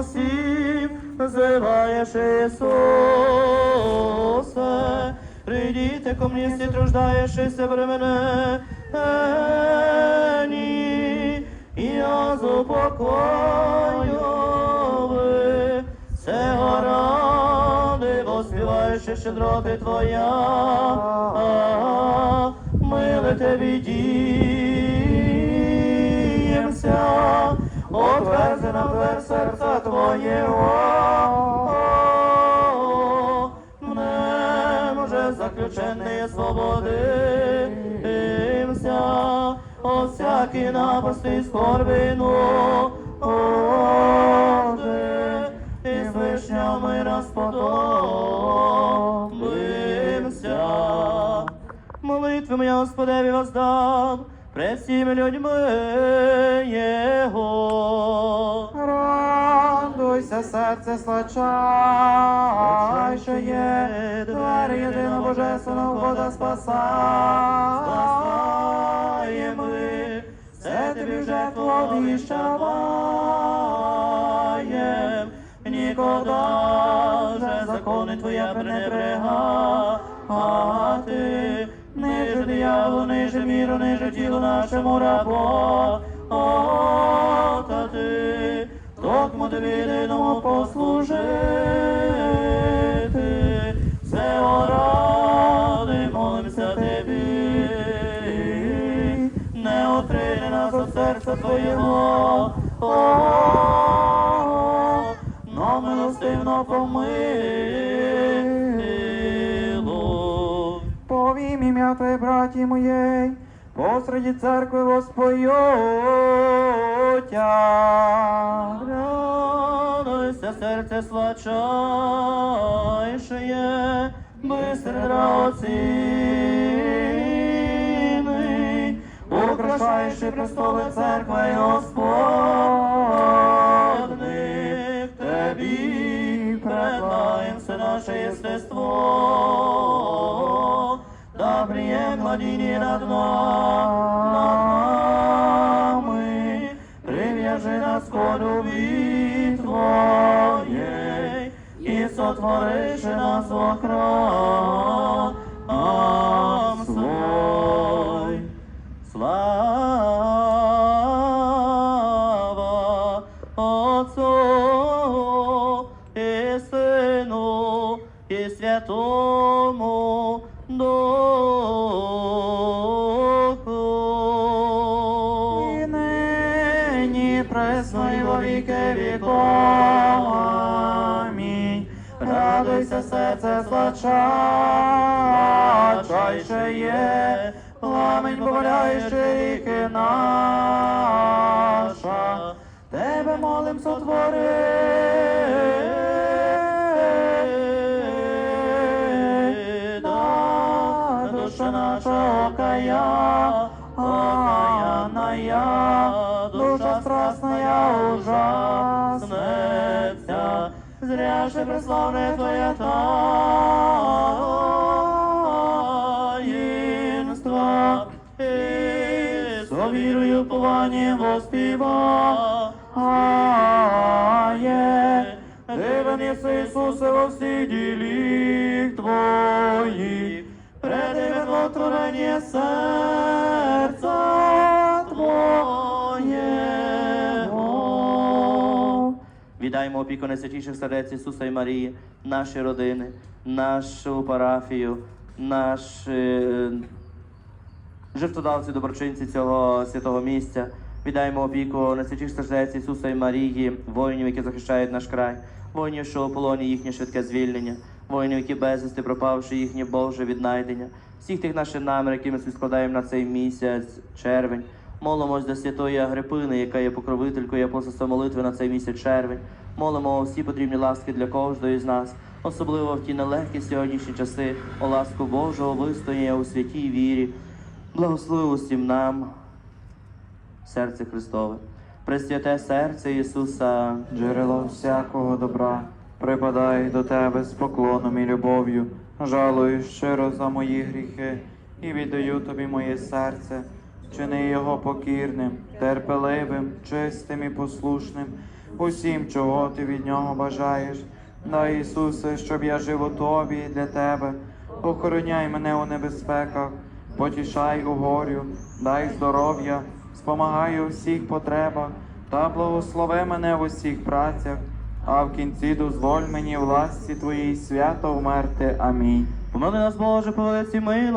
всім зиваєш Ісусе. Прийдіте ко мені, всі труждаєшися при мене, ені, і я заупокою ви, все ради, воспіваєш щедроти Твоя, миле Тебе діємся, отверзи нам двер серця Твоєго, мне може заключений свободимся, о всякій напасти скорбину, Боже, і з вишнями розподобимся. Молитви моя Господеві воздам, пред всіми людьми Його. Радуйся, серце сладчайшее, Тварь єдиного божественного Бога спасає ми, все тобі вже плодищаваєм, ніколи же закони твоя пренебрегати, міру, ниже нашому рабо, отати, Токмо тобі послужити, все ради молимося тобі, не отрине нас від серця твоєго, о, но милостивно помилуй. Повім ім'я Твоє, браті моєї, посреди церкви воспоютя. Радуйся, серце сладчайшее, быстро драгоцінний, украшаючи престоли церкви Господних, да прием гладине над нами, привяжи нас к любви Твоей, и сотворишь нас во храм свой. Слава Отцу и Сыну и Святому Духу. Серце сладчайше є, пламень поваляючи ріки наша, тебе молим сотвори. Да, душа наша окая, окаянная, душа страстная ужаснется, зря же преславная твоя таинство, и со вірою пованням воспіває. Дивен єси, Ісусе, во всіх діліх Твоїх, предивен во творення серця Віддаємо опіку найсвятіших сердець Ісуса і Марії, наші родини, нашу парафію, наш е, жертводавці, доброчинці цього святого місця. Віддаємо опіку найсвятіших сердець Ісуса і Марії, воїнів, які захищають наш край, воїнів, що у полоні їхнє швидке звільнення, воїнів, які безвісти пропавши їхнє Боже віднайдення, всіх тих наших намір, які ми складаємо на цей місяць, червень. Молимось до святої Агрипини, яка є покровителькою апостольства молитви на цей місяць червень. Молимо всі потрібні ласки для кожного з нас, особливо в ті нелегкі сьогоднішні часи, о ласку Божого вистояння у святій вірі. Благослови усім нам, серце Христове. Пресвяте серце Ісуса, Джерело всякого добра, припадай до тебе з поклоном і любов'ю, жалую щиро за мої гріхи і віддаю тобі моє серце, чини його покірним, терпеливим, чистим і послушним, усім, чого ти від нього бажаєш. Дай, Ісусе, щоб я жив у тобі і для тебе. Охороняй мене у небезпеках, потішай у горю, дай здоров'я, спомагай у всіх потребах та благослови мене в усіх працях, а в кінці дозволь мені в ласці Твоїй свято вмерти. Амінь. Помили нас, Боже, по велиці милості.